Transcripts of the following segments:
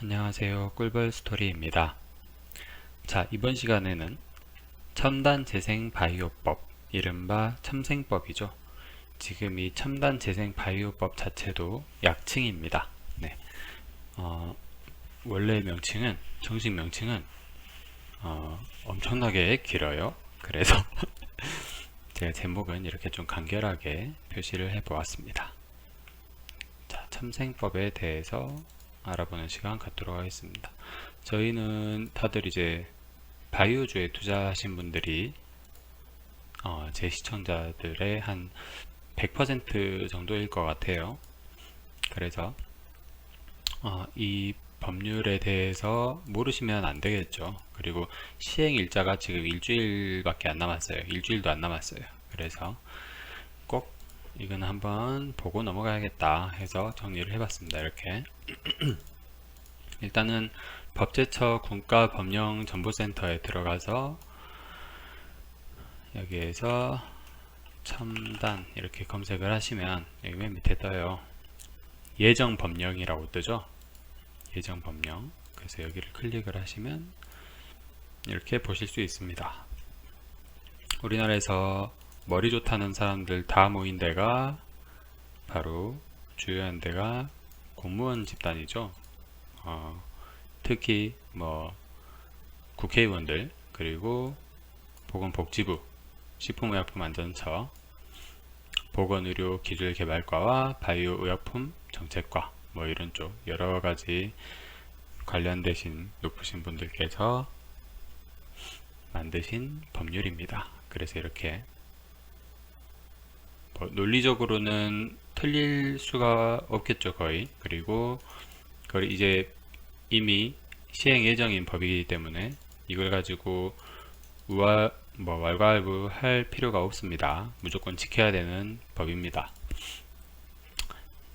안녕하세요. 꿀벌 스토리입니다. 자, 이번 시간에는 첨단 재생 바이오법, 이른바 첨생법이죠. 지금 이 첨단 재생 바이오법 자체도 약칭입니다. 네. 어, 원래 명칭은, 정식 명칭은 어, 엄청나게 길어요. 그래서 제가 제목은 이렇게 좀 간결하게 표시를 해 보았습니다. 자, 첨생법에 대해서 알아보는 시간 갖도록 하겠습니다. 저희는 다들 이제 바이오주에 투자하신 분들이 어, 제 시청자들의 한 100% 정도일 것 같아요. 그래서 어, 이 법률에 대해서 모르시면 안 되겠죠. 그리고 시행 일자가 지금 일주일밖에 안 남았어요. 일주일도 안 남았어요. 그래서 꼭 이건 한번 보고 넘어가야겠다 해서 정리를 해봤습니다. 이렇게 일단은 법제처 국가법령정보센터에 들어가서 여기에서 첨단 이렇게 검색을 하시면 여기 맨 밑에 떠요. 예정 법령이라고 뜨죠. 예정 법령 그래서 여기를 클릭을 하시면 이렇게 보실 수 있습니다. 우리나라에서 머리 좋다는 사람들 다 모인 데가 바로 주요한 데가 공무원 집단이죠. 어, 특히 뭐 국회의원들 그리고 보건복지부, 식품의약품안전처, 보건의료기술개발과와 바이오의약품 정책과 뭐 이런 쪽 여러 가지 관련되신 높으신 분들께서 만드신 법률입니다. 그래서 이렇게 뭐 논리적으로는 틀릴 수가 없겠죠 거의. 그리고 그걸 이제 이미 시행 예정인 법이기 때문에 이걸 가지고 우와 뭐 왈가왈부 할 필요가 없습니다. 무조건 지켜야 되는 법입니다.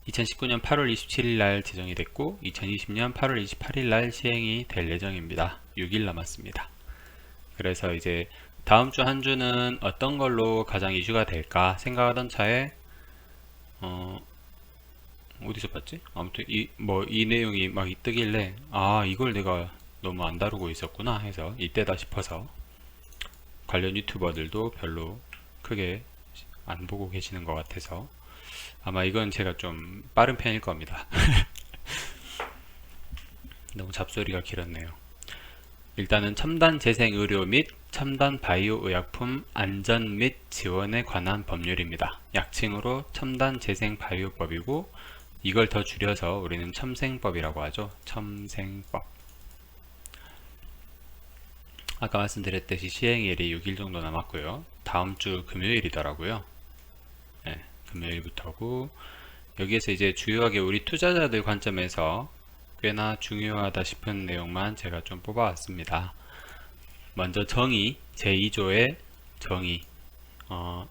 2019년 8월 27일 날 제정이 됐고 2020년 8월 28일 날 시행이 될 예정입니다. 6일 남았습니다. 그래서 이제 다음 주 한 주는 어떤 걸로 가장 이슈가 될까 생각하던 차에 어 어디서 봤지? 아무튼 이 뭐 이 내용이 막 뜨길래 아 이걸 내가 너무 안 다루고 있었구나 해서 이때다 싶어서 관련 유튜버들도 별로 크게 안 보고 계시는 것 같아서 아마 이건 제가 좀 빠른 편일 겁니다. 너무 잡소리가 길었네요. 일단은 첨단 재생 의료 및 첨단 바이오 의약품 안전 및 지원에 관한 법률입니다. 약칭으로 첨단 재생 바이오법이고 이걸 더 줄여서 우리는 첨생법이라고 하죠. 첨생법. 아까 말씀드렸듯이 시행일이 6일 정도 남았고요. 다음 주 금요일이더라고요. 네, 금요일부터고 여기에서 이제 주요하게 우리 투자자들 관점에서 꽤나 중요하다 싶은 내용만 제가 좀 뽑아왔습니다. 먼저 정의 제2조의 정의 어,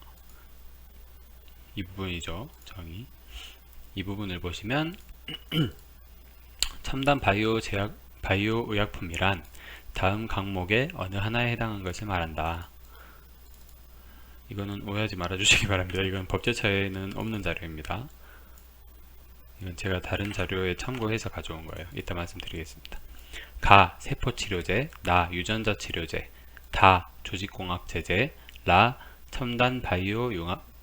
이 부분이죠. 정의 이 부분을 보시면 첨단 바이오 제약 바이오 의약품이란 다음 항목의 어느 하나에 해당한 것을 말한다. 이거는 오해하지 말아 주시기 바랍니다. 이건 법제처에는 없는 자료입니다. 이건 제가 다른 자료에 참고해서 가져온 거예요. 이따 말씀드리겠습니다. 가 세포치료제, 나 유전자 치료제, 다 조직공학 제제, 라 첨단 바이오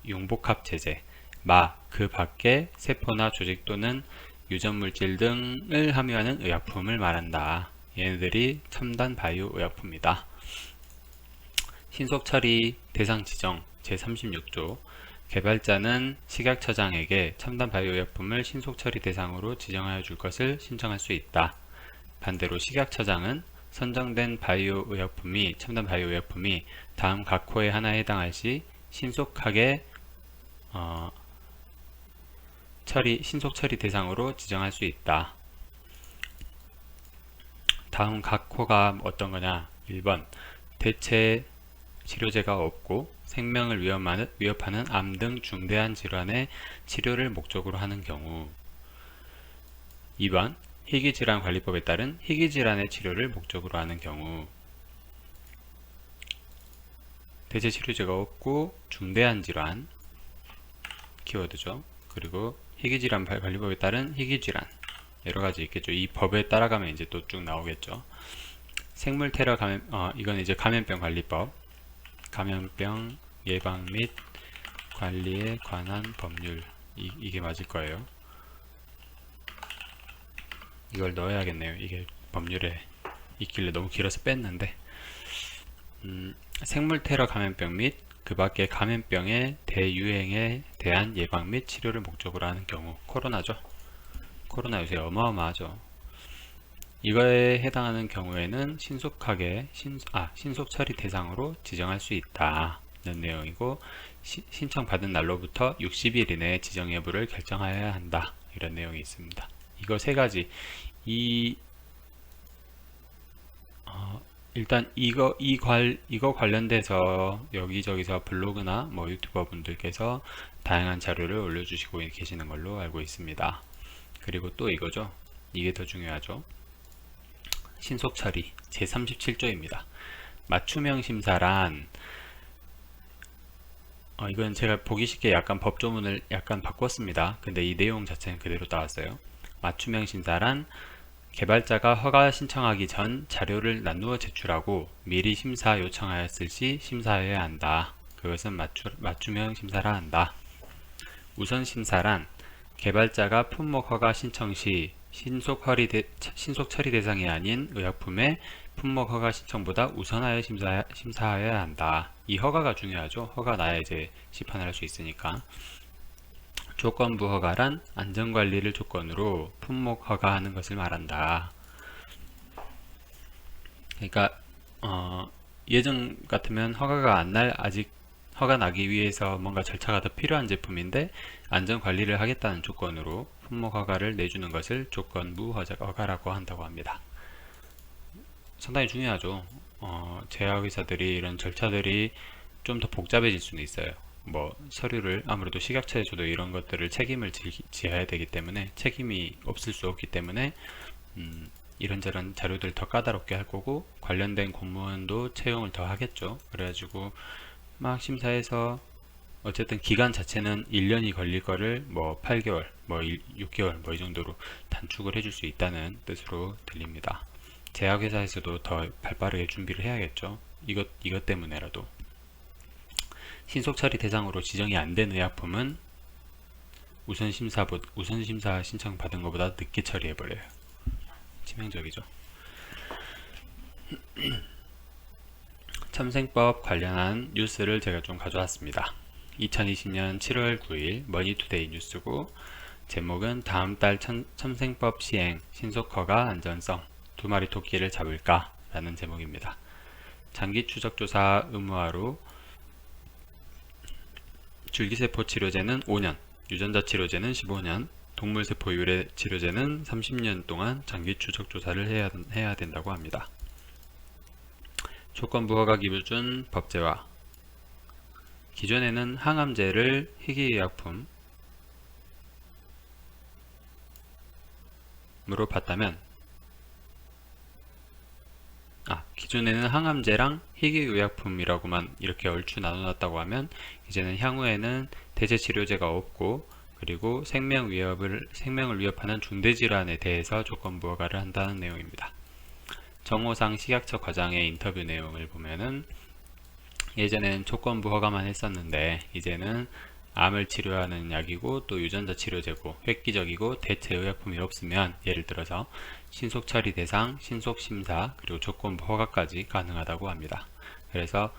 융복합 제제, 마 그 밖에 세포나 조직 또는 유전 물질 등을 함유하는 의약품을 말한다. 얘네들이 첨단 바이오 의약품이다. 신속 처리 대상 지정 제36조 개발자는 식약처장에게 첨단 바이오 의약품을 신속 처리 대상으로 지정하여 줄 것을 신청할 수 있다. 반대로 식약처장은 선정된 바이오 의약품이 첨단 바이오 의약품이 다음 각 호의 하나에 해당할 시 신속하게 어, 처리 신속 처리 대상으로 지정할 수 있다. 다음 각 호가 어떤 거냐? 1번 대체 치료제가 없고 생명을 위험하는, 위협하는 암 등 중대한 질환의 치료를 목적으로 하는 경우 2번 희귀질환 관리법에 따른 희귀질환의 치료를 목적으로 하는 경우 대체 치료제가 없고 중대한 질환 키워드죠. 그리고 희귀질환 관리법에 따른 희귀질환 여러 가지 있겠죠. 이 법에 따라가면 이제 또 쭉 나오겠죠. 생물 테러 감염 어 이건 이제 감염병 관리법 감염병 예방 및 관리에 관한 법률 이, 이게 맞을 거예요. 이걸 넣어야겠네요. 이게 법률에 있길래 너무 길어서 뺐는데 음, 생물 테러 감염병 및 그 밖의 감염병의 대유행에 대한 예방 및 치료를 목적으로 하는 경우 코로나죠. 코로나 요새 어마어마하죠. 이거에 해당하는 경우에는 신속하게 신, 아, 신속 처리 대상으로 지정할 수 있다 는 내용이고 시, 신청받은 날로부터 60일 이내에 지정 여부를 결정하여야 한다 이런 내용이 있습니다. 이거 세 가지 이 어, 일단 이거 이 관 이거 관련돼서 여기저기서 블로그나 뭐 유튜버 분들께서 다양한 자료를 올려주시고 계시는 걸로 알고 있습니다. 그리고 또 이거죠. 이게 더 중요하죠. 신속 처리 제 37조입니다. 맞춤형 심사란 어, 이건 제가 보기 쉽게 약간 법조문을 약간 바꿨습니다. 근데 이 내용 자체는 그대로 따왔어요. 맞춤형 심사란 개발자가 허가 신청하기 전 자료를 나누어 제출하고 미리 심사 요청하였을 시 심사해야 한다. 그것은 맞추, 맞춤형 심사라 한다. 우선 심사란 개발자가 품목 허가 신청 시 신속, 대, 신속 처리 대상이 아닌 의약품의 품목 허가 신청보다 우선하여 심사, 심사해야 한다. 이 허가가 중요하죠. 허가 나야 이제 시판을 할 수 있으니까. 조건부 허가란 안전관리를 조건으로 품목 허가하는 것을 말한다. 그러니까 어, 예전 같으면 허가가 안 날 아직 허가 나기 위해서 뭔가 절차가 더 필요한 제품인데 안전관리를 하겠다는 조건으로 품목 허가를 내주는 것을 조건부 허가라고 한다고 합니다. 상당히 중요하죠. 어, 제약회사들이 이런 절차들이 좀 더 복잡해질 수는 있어요. 뭐 서류를 아무래도 식약처에서도 이런 것들을 책임을 지, 지어야 되기 때문에 책임이 없을 수 없기 때문에 음, 이런저런 자료들 더 까다롭게 할 거고 관련된 공무원도 채용을 더 하겠죠. 그래가지고 막 심사해서 어쨌든 기간 자체는 1년이 걸릴 거를 뭐 8개월, 뭐 6개월 뭐 이 정도로 단축을 해줄 수 있다는 뜻으로 들립니다. 제약회사에서도 더 발빠르게 준비를 해야겠죠. 이것 이것 때문에라도 신속 처리 대상으로 지정이 안 된 의약품은 우선 심사 우선 심사 신청 받은 것보다 늦게 처리해 버려요. 치명적이죠. 첨생법 관련한 뉴스를 제가 좀 가져왔습니다. 2020년 7월 9일 머니투데이 뉴스고 제목은 다음 달 첨, 첨생법 시행 신속허가 안전성 두 마리 토끼를 잡을까 라는 제목입니다. 장기 추적 조사 의무화로 줄기세포 치료제는 5년, 유전자 치료제는 15년, 동물세포 유래 치료제는 30년 동안 장기 추적 조사를 해야, 해야 된다고 합니다. 조건부 허가 기준 법제화 기존에는 항암제를 희귀의약품 으로 봤다면 아, 기존에는 항암제랑 희귀의약품이라고만 이렇게 얼추 나눠놨다고 하면 이제는 향후에는 대체치료제가 없고 그리고 생명 위협을 생명을 위협하는 중대 질환에 대해서 조건부 허가를 한다는 내용입니다. 정호상 식약처 과장의 인터뷰 내용을 보면은 예전에는 조건부 허가만 했었는데 이제는 암을 치료하는 약이고 또 유전자 치료제고 획기적이고 대체 의약품이 없으면 예를 들어서 신속 처리 대상, 신속 심사, 그리고 조건부 허가까지 가능하다고 합니다. 그래서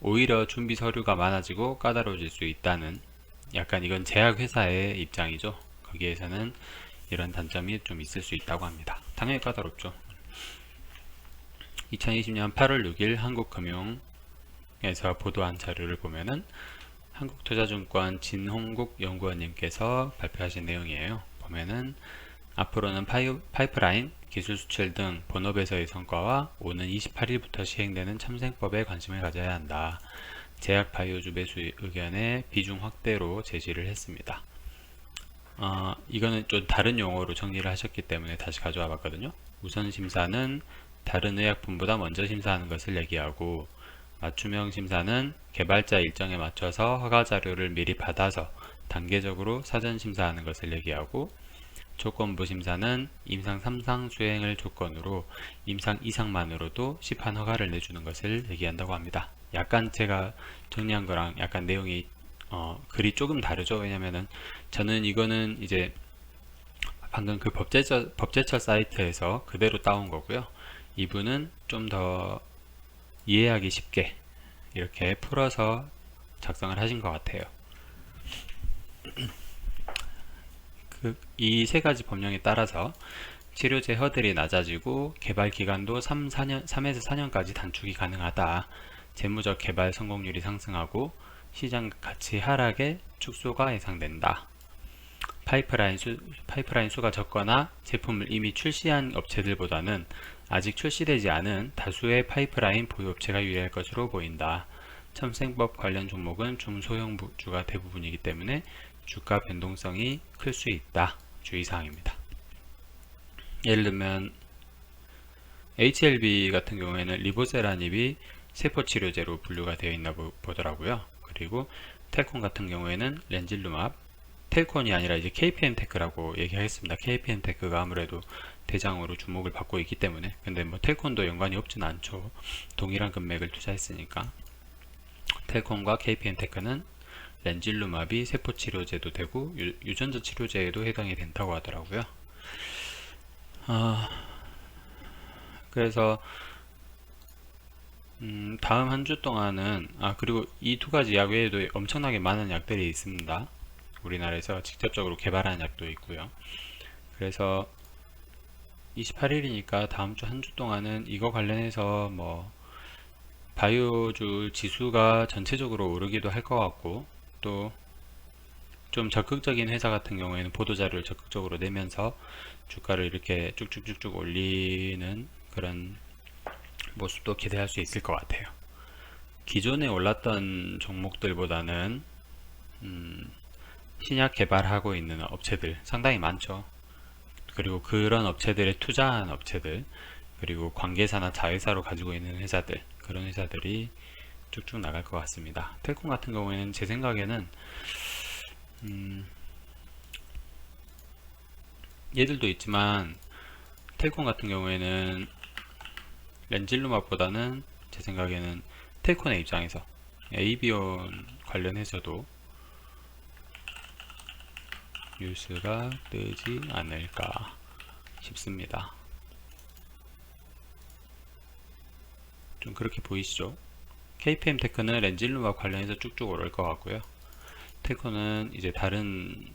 오히려 준비 서류가 많아지고 까다로워질 수 있다는 약간 이건 제약회사의 입장이죠. 거기에서는 이런 단점이 좀 있을 수 있다고 합니다. 당연히 까다롭죠. 2020년 8월 6일 한국금융 에서 보도한 자료를 보면은 한국투자증권 진홍국 연구원님께서 발표하신 내용이에요. 보면은 앞으로는 파이, 파이프라인, 기술 수출 등 본업에서의 성과와 오는 28일부터 시행되는 참생법에 관심을 가져야 한다. 제약 바이오주 매수 의견의 비중 확대로 제시를 했습니다. 어, 이거는 좀 다른 용어로 정리를 하셨기 때문에 다시 가져와 봤거든요. 우선 심사는 다른 의약품보다 먼저 심사하는 것을 얘기하고 맞춤형 심사는 개발자 일정에 맞춰서 허가 자료를 미리 받아서 단계적으로 사전 심사하는 것을 얘기하고 조건부 심사는 임상 3상 수행을 조건으로 임상 이상만으로도 시판 허가를 내주는 것을 얘기한다고 합니다. 약간 제가 정리한 거랑 약간 내용이 어, 글이 조금 다르죠. 왜냐면은 저는 이거는 이제 방금 그 법제처, 법제처 사이트에서 그대로 따온 거고요. 이분은 좀더 이해하기 쉽게 이렇게 풀어서 작성을 하신 것 같아요. 그, 이 세 가지 법령에 따라서 치료제 허들이 낮아지고 개발 기간도 3, 4년, 3에서 4년까지 단축이 가능하다. 재무적 개발 성공률이 상승하고 시장 가치 하락의 축소가 예상된다. 파이프라인, 수, 파이프라인 수가 적거나 제품을 이미 출시한 업체들보다는 아직 출시되지 않은 다수의 파이프라인 보유업체가 유리할 것으로 보인다. 첨생법 관련 종목은 중소형 주가 대부분이기 때문에 주가 변동성이 클 수 있다. 주의사항입니다. 예를 들면 HLB 같은 경우에는 리보세라닙이 세포치료제로 분류가 되어 있나 보, 보더라고요. 그리고 텔콘 같은 경우에는 렌질루맙, 텔콘이 아니라 이제 KPM 테크라고 얘기하겠습니다. KPM 테크가 아무래도 대장으로 주목을 받고 있기 때문에 근데 뭐 텔콘도 연관이 없진 않죠. 동일한 금액을 투자했으니까 텔콘과 KPM 테크는 렌질루맙이 세포 치료제도 되고 유, 전자 치료제에도 해당이 된다고 하더라고요. 아, 그래서 음, 다음 한 주 동안은 아 그리고 이 두 가지 약 외에도 엄청나게 많은 약들이 있습니다. 우리나라에서 직접적으로 개발한 약도 있고요. 그래서 28일이니까 다음 주한주 동안은 이거 관련해서 뭐 바이오주 지수가 전체적으로 오르기도 할 것 같고 또 좀 적극적인 회사 같은 경우에는 보도자료를 적극적으로 내면서 주가를 이렇게 쭉쭉쭉쭉 올리는 그런 모습도 기대할 수 있을 것 같아요. 기존에 올랐던 종목들보다는 음, 신약 개발하고 있는 업체들 상당히 많죠. 그리고 그런 업체들에 투자한 업체들 그리고 관계사나 자회사로 가지고 있는 회사들 그런 회사들이 쭉쭉 나갈 것 같습니다. 텔콤 같은 경우에는 제 생각에는 음, 얘들도 있지만 텔콤 같은 경우에는 렌질루맛보다는 제 생각에는 텔콘의 입장에서 에이비온 관련해서도 뉴스가 뜨지 않을까 싶습니다. 좀 그렇게 보이시죠? KPM 테크는 렌질루와 관련해서 쭉쭉 오를 것 같고요. 테크는 이제 다른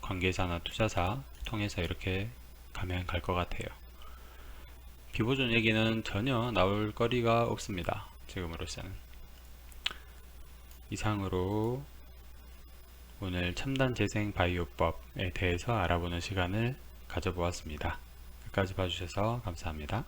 관계사나 투자사 통해서 이렇게 가면 갈 것 같아요. 비보존 얘기는 전혀 나올 거리가 없습니다. 지금으로서는. 이상으로 오늘 첨단 재생 바이오법에 대해서 알아보는 시간을 가져보았습니다. 끝까지 봐주셔서 감사합니다.